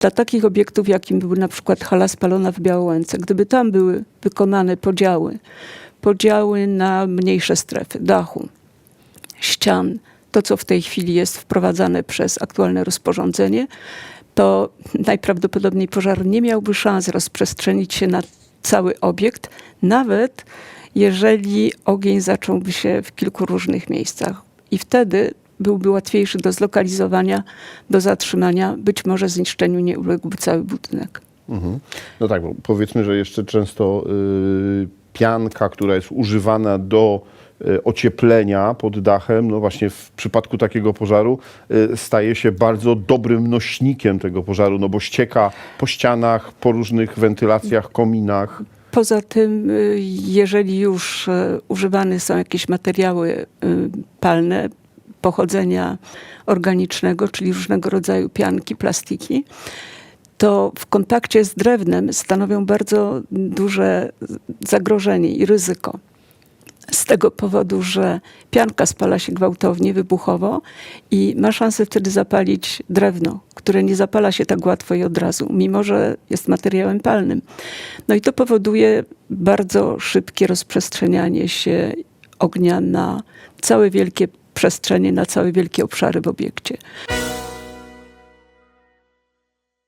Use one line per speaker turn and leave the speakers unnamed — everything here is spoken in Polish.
Dla takich obiektów, jakim był na przykład hala spalona w Białęce, gdyby tam były wykonane podziały, podziały na mniejsze strefy dachu, ścian, to co w tej chwili jest wprowadzane przez aktualne rozporządzenie, to najprawdopodobniej pożar nie miałby szans rozprzestrzenić się na cały obiekt, nawet jeżeli ogień zacząłby się w kilku różnych miejscach. I wtedy byłby łatwiejszy do zlokalizowania, do zatrzymania, być może zniszczeniu nie uległby cały budynek.
Mhm. No tak, bo powiedzmy, że jeszcze często y, pianka, która jest używana do y, ocieplenia pod dachem, no właśnie w przypadku takiego pożaru y, staje się bardzo dobrym nośnikiem tego pożaru, no bo ścieka po ścianach, po różnych wentylacjach, kominach.
Poza tym, y, jeżeli już używane są jakieś materiały palne pochodzenia organicznego, czyli różnego rodzaju pianki, plastiki, to w kontakcie z drewnem stanowią bardzo duże zagrożenie i ryzyko. Z tego powodu, że pianka spala się gwałtownie, wybuchowo i ma szansę wtedy zapalić drewno, które nie zapala się tak łatwo i od razu, mimo że jest materiałem palnym. No i to powoduje bardzo szybkie rozprzestrzenianie się ognia na całe wielkie przestrzenie, na całe wielkie obszary w obiekcie.